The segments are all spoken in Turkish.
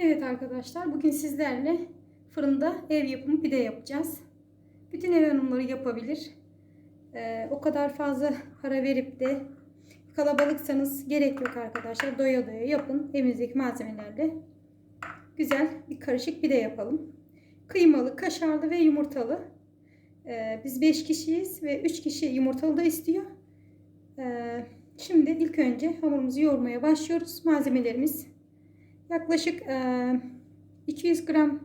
Evet arkadaşlar bugün sizlerle fırında ev yapımı pide yapacağız. Bütün ev hanımları yapabilir. Ee, o kadar fazla para verip de kalabalıksanız gerek yok arkadaşlar. Doya doya yapın evinizdeki malzemelerle. Güzel bir karışık pide yapalım. Kıymalı, kaşarlı ve yumurtalı. Ee, biz 5 kişiyiz ve 3 kişi yumurtalı da istiyor. Ee, şimdi ilk önce hamurumuzu yoğurmaya başlıyoruz. Malzemelerimiz Yaklaşık e, 200 gram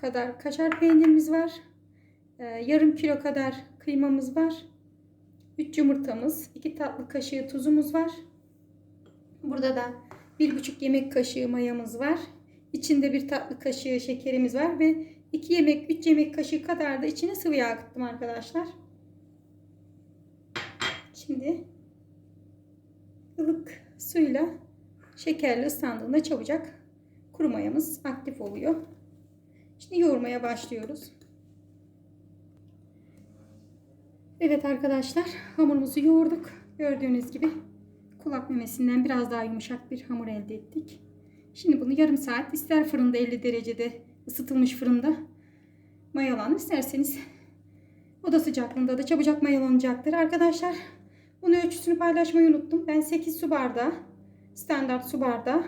kadar kaşar peynirimiz var. E, yarım kilo kadar kıymamız var. 3 yumurtamız, 2 tatlı kaşığı tuzumuz var. Burada da 1,5 yemek kaşığı mayamız var. İçinde bir tatlı kaşığı şekerimiz var ve 2 yemek 3 yemek kaşığı kadar da içine sıvı yağ akıttım arkadaşlar. Şimdi ılık suyla şekerli ıslandığında çabucak kuru mayamız aktif oluyor. Şimdi yoğurmaya başlıyoruz. Evet arkadaşlar hamurumuzu yoğurduk. Gördüğünüz gibi kulak memesinden biraz daha yumuşak bir hamur elde ettik. Şimdi bunu yarım saat ister fırında 50 derecede ısıtılmış fırında mayalanır isterseniz oda sıcaklığında da çabucak mayalanacaktır. Arkadaşlar bunu ölçüsünü paylaşmayı unuttum. Ben 8 su bardağı standart su bardağı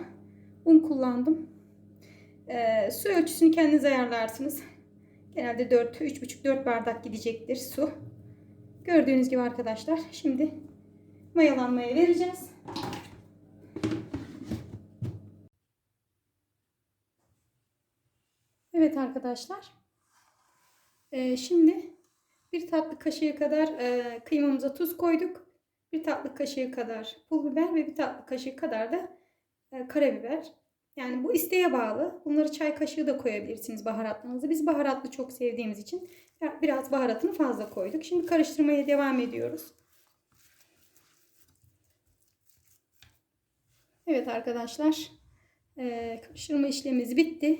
un kullandım. Ee, su ölçüsünü kendiniz ayarlarsınız. Genelde 4, 3,5-4 bardak gidecektir su. Gördüğünüz gibi arkadaşlar şimdi mayalanmaya vereceğiz. Evet arkadaşlar. Ee, şimdi bir tatlı kaşığı kadar e, kıymamıza tuz koyduk. Bir tatlı kaşığı kadar pul biber ve bir tatlı kaşığı kadar da e, karabiber. Yani bu isteğe bağlı. Bunları çay kaşığı da koyabilirsiniz baharatlarınızı. Biz baharatlı çok sevdiğimiz için biraz baharatını fazla koyduk. Şimdi karıştırmaya devam ediyoruz. Evet arkadaşlar. Karıştırma işlemimiz bitti.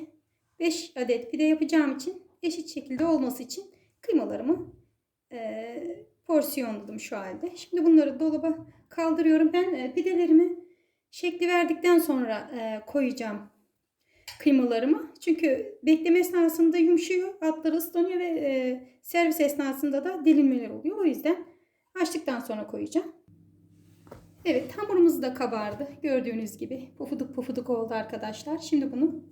5 adet pide yapacağım için eşit şekilde olması için kıymalarımı porsiyonladım şu halde. Şimdi bunları dolaba kaldırıyorum. Ben pidelerimi şekli verdikten sonra e, koyacağım kıymalarımı. Çünkü bekleme esnasında yumuşuyor, altları ıslanıyor ve e, servis esnasında da delinmeler oluyor. O yüzden açtıktan sonra koyacağım. Evet hamurumuz da kabardı. Gördüğünüz gibi pufuduk pufuduk oldu arkadaşlar. Şimdi bunu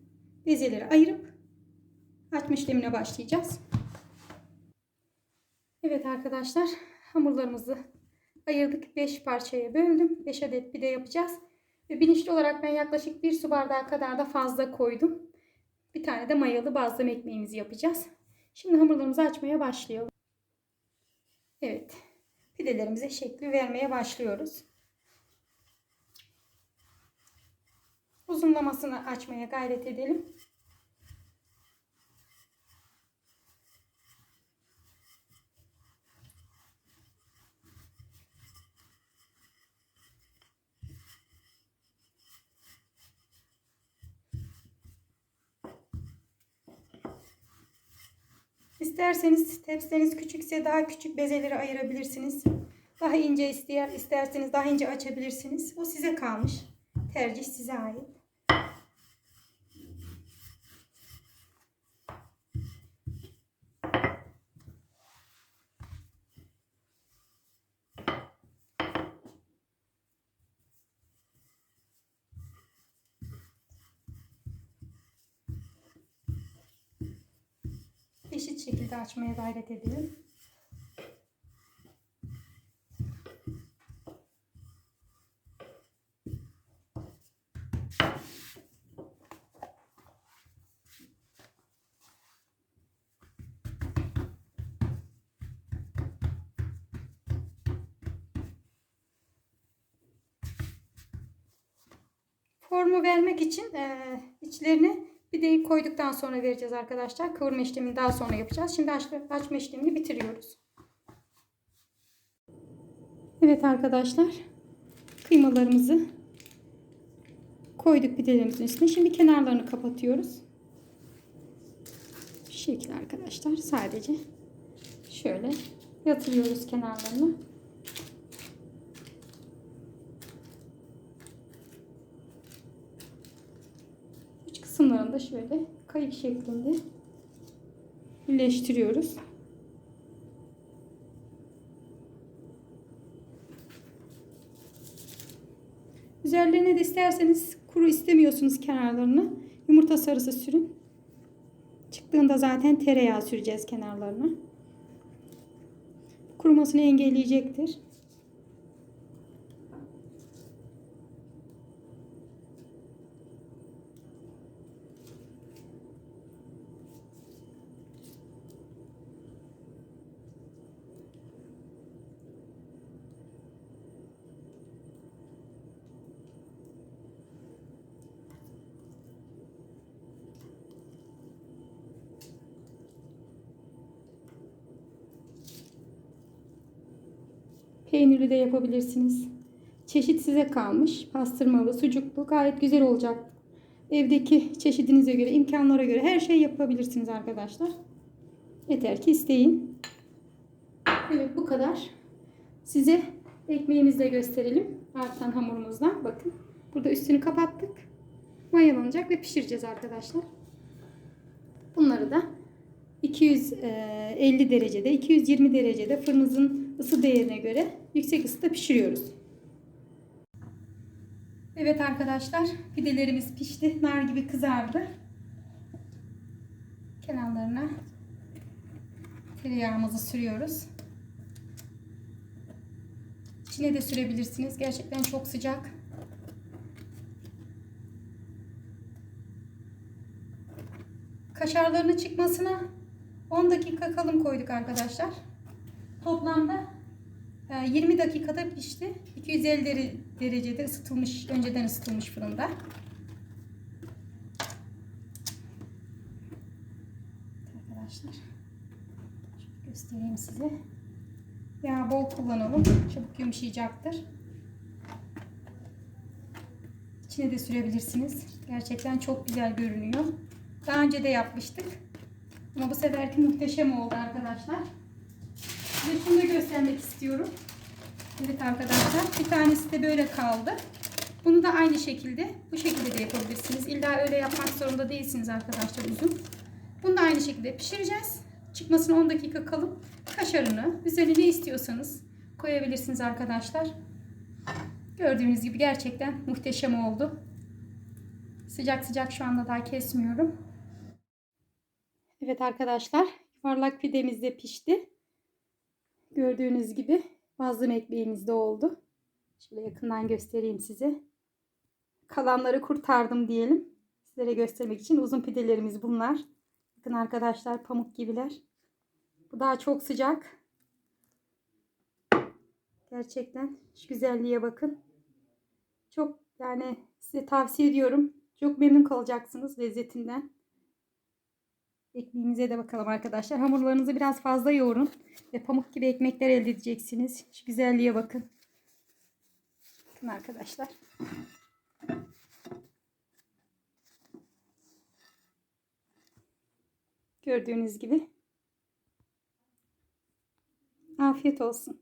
bezelere ayırıp açma işlemine başlayacağız. Evet arkadaşlar hamurlarımızı ayırdık. 5 parçaya böldüm. 5 adet pide yapacağız. Ve bilinçli olarak ben yaklaşık 1 su bardağı kadar da fazla koydum. Bir tane de mayalı bazlama ekmeğimizi yapacağız. Şimdi hamurlarımızı açmaya başlayalım. Evet. Pidelerimize şekli vermeye başlıyoruz. Uzunlamasını açmaya gayret edelim. İsterseniz tepsileriniz küçükse daha küçük bezeleri ayırabilirsiniz. Daha ince isteyer, isterseniz daha ince açabilirsiniz. O size kalmış. Tercih size ait. Eşit şekilde açmaya gayret edelim. Formu vermek için e, içlerine Pideyi koyduktan sonra vereceğiz arkadaşlar. Kıvırma işlemini daha sonra yapacağız. Şimdi açma işlemini bitiriyoruz. Evet arkadaşlar. Kıymalarımızı koyduk pidelerimizin üstüne. Şimdi kenarlarını kapatıyoruz. Şu şekilde arkadaşlar. Sadece şöyle yatırıyoruz kenarlarını. Da şöyle kayık şeklinde birleştiriyoruz. Üzerlerine de isterseniz kuru istemiyorsunuz kenarlarını. Yumurta sarısı sürün. Çıktığında zaten tereyağı süreceğiz kenarlarına. Kurumasını engelleyecektir. Peynirli de yapabilirsiniz. Çeşit size kalmış. Pastırmalı, sucuklu gayet güzel olacak. Evdeki çeşidinize göre, imkanlara göre her şey yapabilirsiniz arkadaşlar. Yeter ki isteyin. Evet bu kadar. Size ekmeğimizi de gösterelim. Artan hamurumuzdan. Bakın. Burada üstünü kapattık. Mayalanacak ve pişireceğiz arkadaşlar. Bunları da 250 derecede, 220 derecede fırınızın ısı değerine göre yüksek ısıda pişiriyoruz. Evet arkadaşlar, pidelerimiz pişti. Nar gibi kızardı. Kenarlarına tereyağımızı sürüyoruz. İçine de sürebilirsiniz. Gerçekten çok sıcak. Kaşarlarının çıkmasına 10 dakika kalın koyduk arkadaşlar. Toplamda e, 20 dakikada pişti. 250 dere- derecede ısıtılmış, önceden ısıtılmış fırında. Arkadaşlar göstereyim size. Yağ bol kullanalım. Çabuk yumuşayacaktır. İçine de sürebilirsiniz. Gerçekten çok güzel görünüyor. Daha önce de yapmıştık. Ama bu seferki muhteşem oldu arkadaşlar. Size şunu da göstermek istiyorum. Evet arkadaşlar. Bir tanesi de böyle kaldı. Bunu da aynı şekilde bu şekilde de yapabilirsiniz. İlla öyle yapmak zorunda değilsiniz arkadaşlar uzun. Bunu da aynı şekilde pişireceğiz. Çıkmasına 10 dakika kalıp kaşarını üzerine ne istiyorsanız koyabilirsiniz arkadaşlar. Gördüğünüz gibi gerçekten muhteşem oldu. Sıcak sıcak şu anda daha kesmiyorum. Evet arkadaşlar yuvarlak pidemiz de pişti. Gördüğünüz gibi bazlama ekmeğimiz de oldu. Şöyle yakından göstereyim size. Kalanları kurtardım diyelim. Sizlere göstermek için uzun pidelerimiz bunlar. Bakın arkadaşlar pamuk gibiler. Bu daha çok sıcak. Gerçekten şu güzelliğe bakın. Çok yani size tavsiye ediyorum. Çok memnun kalacaksınız lezzetinden. Ekmeğimize de bakalım arkadaşlar. Hamurlarınızı biraz fazla yoğurun. Ve pamuk gibi ekmekler elde edeceksiniz. Şu güzelliğe bakın. Bakın arkadaşlar. Gördüğünüz gibi. Afiyet olsun.